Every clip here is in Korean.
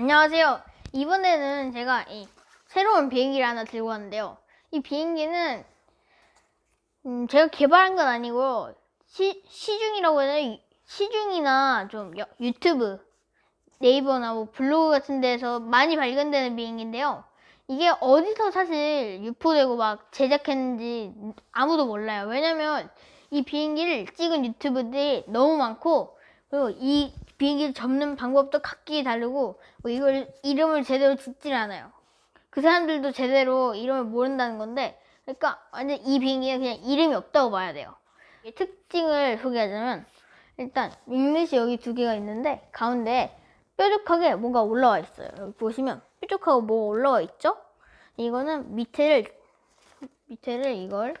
안녕하세요. 이번에는 제가 이 새로운 비행기를 하나 들고 왔는데요. 이 비행기는 음, 제가 개발한 건 아니고 시, 시중이라고 해야 되나? 시중이나 좀 여- 유튜브, 네이버나 뭐 블로그 같은 데서 많이 발견되는 비행기인데요. 이게 어디서 사실 유포되고 막 제작했는지 아무도 몰라요. 왜냐면 이 비행기를 찍은 유튜브들이 너무 많고 그리고 이 비행기를 접는 방법도 각기 다르고 뭐 이걸 이름을 제대로 짓질 않아요. 그 사람들도 제대로 이름을 모른다는 건데 그러니까 완전 이 비행기는 그냥 이름이 없다고 봐야 돼요. 이 특징을 소개하자면 일단 윙넷이 여기 두 개가 있는데 가운데 뾰족하게 뭔가 올라와 있어요. 여기 보시면 뾰족하고 뭐가 올라와 있죠? 이거는 밑에를 밑에를 이걸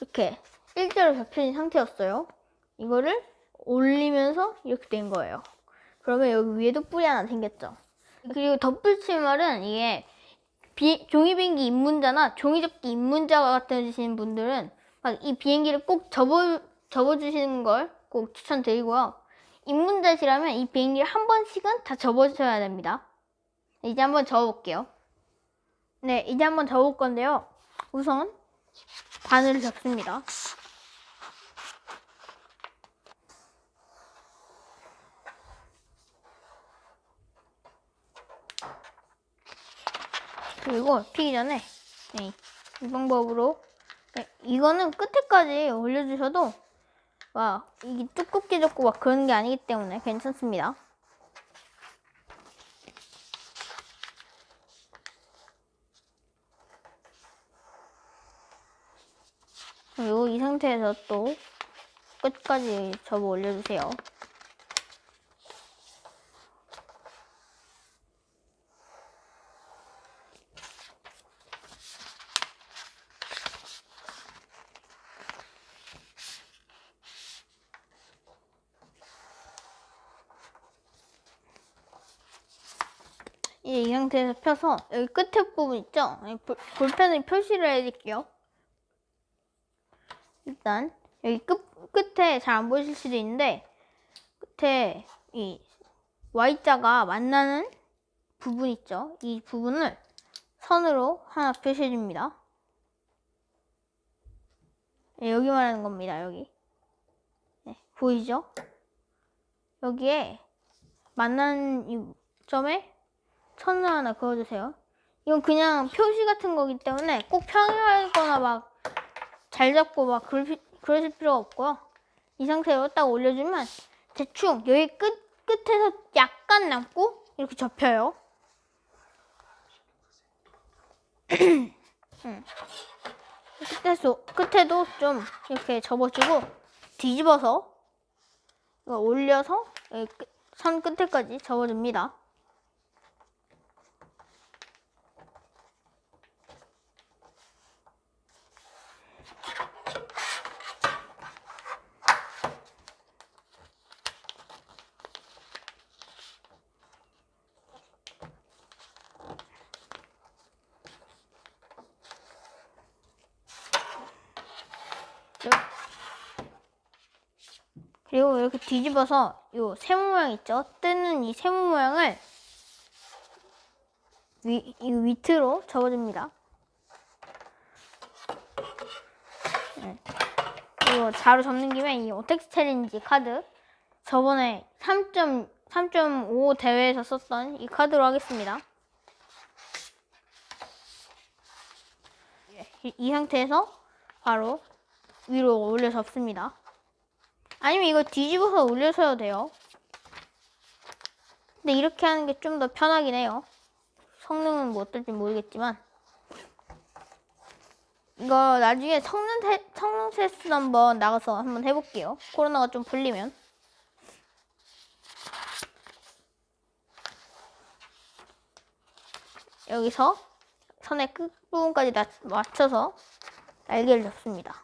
이렇게 일자로 접혀진 상태였어요. 이거를 올리면서 이렇게 된 거예요. 그러면 여기 위에도 뿔이 하나 생겼죠. 그리고 덧붙일 말은 이게 비, 종이 비행기 입문자나 종이 접기 입문자가 같으신 분들은 막 이 비행기를 꼭 접어 접어주시는 걸 꼭 추천드리고요. 입문자시라면 이 비행기를 한 번씩은 다 접어주셔야 됩니다. 이제 한번 접어볼게요. 네, 이제 한번 접을 건데요. 우선 바늘을 접습니다. 그리고 피기 전에 네, 이 방법으로 네, 이거는 끝에까지 올려주셔도 막 이게 두껍게 접고 막 그런 게 아니기 때문에 괜찮습니다. 그리고 이 상태에서 또 끝까지 접어 올려주세요. 이, 이 상태에서 펴서 여기 끝에 부분 있죠? 볼펜을 표시를 해드릴게요. 일단 여기 끝, 끝에 잘 안 보이실 수도 있는데 끝에 이 Y자가 만나는 부분 있죠? 이 부분을 선으로 하나 표시해 줍니다. 네, 여기 말하는 겁니다. 여기 네, 보이죠? 여기에 만나는 이 점에 선을 하나 그어주세요. 이건 그냥 표시 같은 거기 때문에 꼭 평행하거나 막 잘 잡고 막 피- 그러실 필요가 없고요. 이 상태로 딱 올려주면 대충 여기 끝, 끝에서 약간 남고 이렇게 접혀요. 음. 끝에서, 끝에도 좀 이렇게 접어주고 뒤집어서 올려서 여기 끝, 선 끝에까지 접어줍니다. 그리고 이렇게 뒤집어서 이 세모 모양 있죠? 뜨는 이 세모 모양을 위, 이 밑으로 접어줍니다. 네. 그리고 자로 접는 김에 이 오텍스 챌린지 카드 저번에 3.3.5 대회에서 썼던 이 카드로 하겠습니다. 이, 이 상태에서 바로 위로 올려 접습니다. 아니면 이거 뒤집어서 올려서도 돼요. 근데 이렇게 하는 게 좀 더 편하긴 해요. 성능은 뭐 어떨지 모르겠지만. 이거 나중에 성능, 테, 성능 테스트 한번 나가서 한번 해볼게요. 코로나가 좀 풀리면. 여기서 선의 끝부분까지 나- 맞춰서 날개를 접습니다.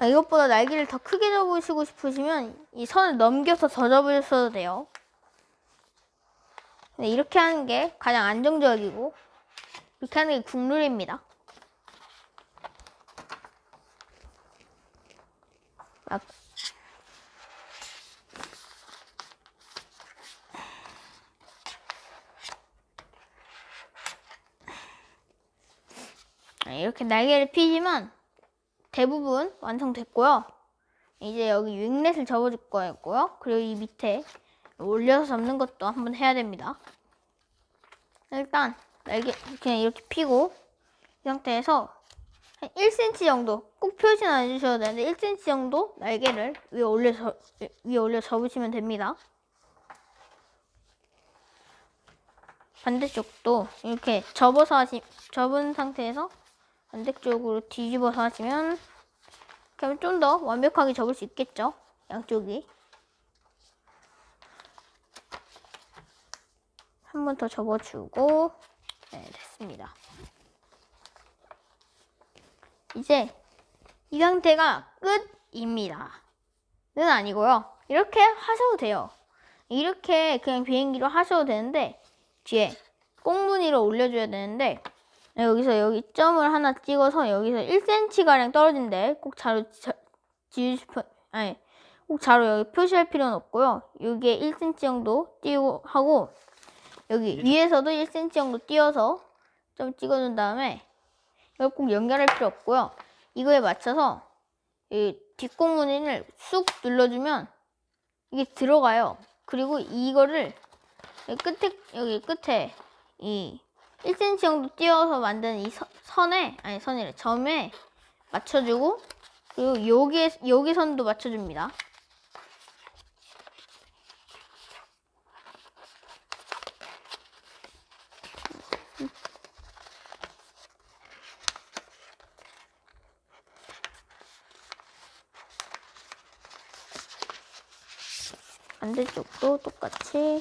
아, 이것보다 날개를 더 크게 접으시고 싶으시면 이 선을 넘겨서 더 접으셔도 돼요. 네, 이렇게 하는 게 가장 안정적이고 이렇게 하는 게 국룰입니다. 막 아, 이렇게 날개를 피지만 대부분 완성됐고요. 이제 여기 윙렛을 접어줄 거였고요. 그리고 이 밑에 올려서 잡는 것도 한번 해야 됩니다. 일단 날개 그냥 이렇게 피고 이 상태에서 한 1cm 정도 꼭 표시는 안 해주셔도 되는데 1cm 정도 날개를 위에 올려 서 위에 올려 접으시면 됩니다. 반대쪽도 이렇게 접어서 하시 접은 상태에서 반대쪽으로 뒤집어서 하시면 그러면 좀 더 완벽하게 접을 수 있겠죠? 양쪽이. 한 번 더 접어주고 네 됐습니다. 이제 이 상태가 끝입니다. 는 아니고요. 이렇게 하셔도 돼요. 이렇게 그냥 비행기로 하셔도 되는데 뒤에 꽁무니를 올려줘야 되는데 네, 여기서 여기 점을 하나 찍어서 여기서 1cm 가량 떨어진데 꼭 자로 자- 지우실 표 아니 꼭 자로 여기 표시할 필요는 없고요. 여기에 1cm 정도 띄고 하고 여기 위에서도 1cm 정도 띄어서 좀 찍어준 다음에 이걸 꼭 연결할 필요 없고요. 이거에 맞춰서 이 뒷공무니를 쑥 눌러주면 이게 들어가요. 그리고 이거를 여기 끝에 여기 끝에 이 1cm 정도 띄어서 만든 이 선- 선에 아니 선이래 점에 맞춰주고 그리고 여기 여기 선도 맞춰줍니다. 반대쪽도 똑같이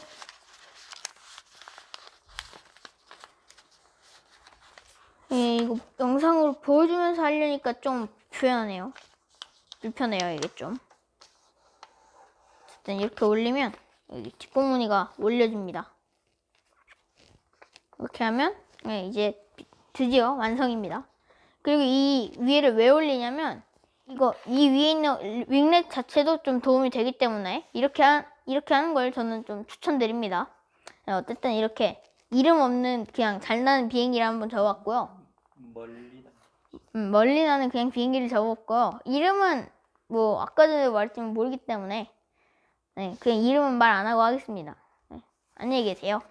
예, 이거 영상으로 보여주면서 하려니까 좀 불편하네요. 불편해요, 이게 좀. 어쨌든 이렇게 올리면 여기 뒷공무니가 올려줍니다. 이렇게 하면 예, 이제 드디어 완성입니다. 그리고 이 위에를 왜 올리냐면 이거 이 위에 있는 윙렛 자체도 좀 도움이 되기 때문에 이렇게 한, 이렇게 하는 걸 저는 좀 추천드립니다. 네, 어쨌든 이렇게 이름 없는 그냥 잘 나는 비행기를 한번 적어봤고요. 멀리다. 음, 멀리 나는 그냥 비행기를 적었고요. 이름은 뭐 아까 전에 말했지만 모르기 때문에 네, 그냥 이름은 말 안 하고 하겠습니다. 네, 안녕히 계세요.